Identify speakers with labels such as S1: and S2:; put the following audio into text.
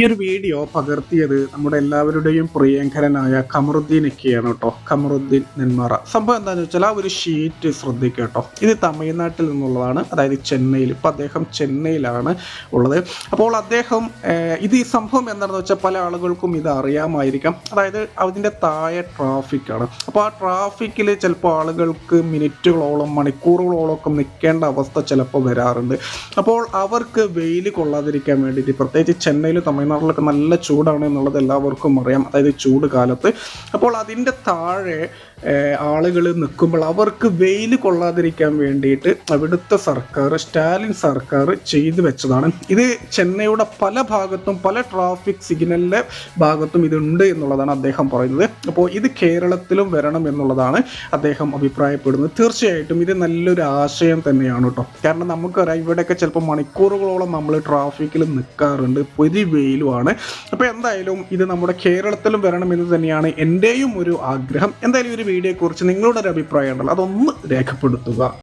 S1: ഈ ഒരു വീഡിയോ പകർത്തിയത് നമ്മുടെ എല്ലാവരുടെയും പ്രിയങ്കരനായ കമറുദ്ദീനൊക്കെയാണ് കേട്ടോ. കമറുദ്ദീൻ നെന്മാറ. സംഭവം എന്താണെന്ന് വെച്ചാൽ ആ ഒരു ഷീറ്റ് ശ്രദ്ധിക്കുക കേട്ടോ. ഇത് തമിഴ്നാട്ടിൽ നിന്നുള്ളതാണ് അതായത് ചെന്നൈയിൽ. ഇപ്പം അദ്ദേഹം ചെന്നൈയിലാണ് ഉള്ളത്. അപ്പോൾ അദ്ദേഹം ഇത് ഈ സംഭവം എന്താണെന്ന് വെച്ചാൽ പല ആളുകൾക്കും ഇത് അറിയാമായിരിക്കാം. അതായത് അതിന്റെ താഴെ ട്രാഫിക്കാണ് അപ്പോൾ ആ ട്രാഫിക്കിൽ ചിലപ്പോൾ ആളുകൾക്ക് മിനിറ്റുകളോളം മണിക്കൂറുകളോളം ഒക്കെ നിൽക്കേണ്ട അവസ്ഥ ചിലപ്പോൾ വരാറുണ്ട്. അപ്പോൾ അവർക്ക് വെയിൽ കൊള്ളാതിരിക്കാൻ വേണ്ടിയിട്ട് പ്രത്യേകിച്ച് ചെന്നൈയിൽ തമിഴ്നാട്ടിലൊക്കെ നല്ല ചൂടാണ് എന്നുള്ളത് എല്ലാവർക്കും അറിയാം. അതായത് ചൂട് കാലത്ത്. അപ്പോൾ അതിന്റെ താഴെ ആളുകൾ നിൽക്കുമ്പോൾ അവർക്ക് വെയിൽ കൊള്ളാതിരിക്കാൻ വേണ്ടിയിട്ട് അവിടുത്തെ സർക്കാർ സ്റ്റാലിൻ സർക്കാർ ചെയ്തു വെച്ചതാണ്. ഇത് ചെന്നൈയുടെ പല ഭാഗത്തും പല ട്രാഫിക് സിഗ്നലിന്റെ ഭാഗത്തും ഇതുണ്ട് എന്നുള്ളതാണ് അദ്ദേഹം പറയുന്നത്. അപ്പോൾ ഇത് കേരളത്തിലും വരണം എന്നുള്ളതാണ് അദ്ദേഹം അഭിപ്രായപ്പെടുന്നത്. തീർച്ചയായിട്ടും ഇത് നല്ലൊരു ആശയം തന്നെയാണ് കേട്ടോ. കാരണം നമുക്കറിയാം ഇവിടെയൊക്കെ ചിലപ്പോൾ മണിക്കൂറുകളോളം നമ്മൾ ട്രാഫിക്കിൽ നിൽക്കാറുണ്ട്. പൊരി വെയിലുമാണ് അപ്പോൾ എന്തായാലും ഇത് നമ്മുടെ കേരളത്തിലും വരണമെന്ന് തന്നെയാണ് എന്റെയും ഒരു ആഗ്രഹം. എന്തായാലും ഈ ഒരു വീഡിയോയെക്കുറിച്ച് നിങ്ങളുടെ ഒരു അഭിപ്രായം ഉണ്ടല്ലോ അതൊന്ന് രേഖപ്പെടുത്തുക.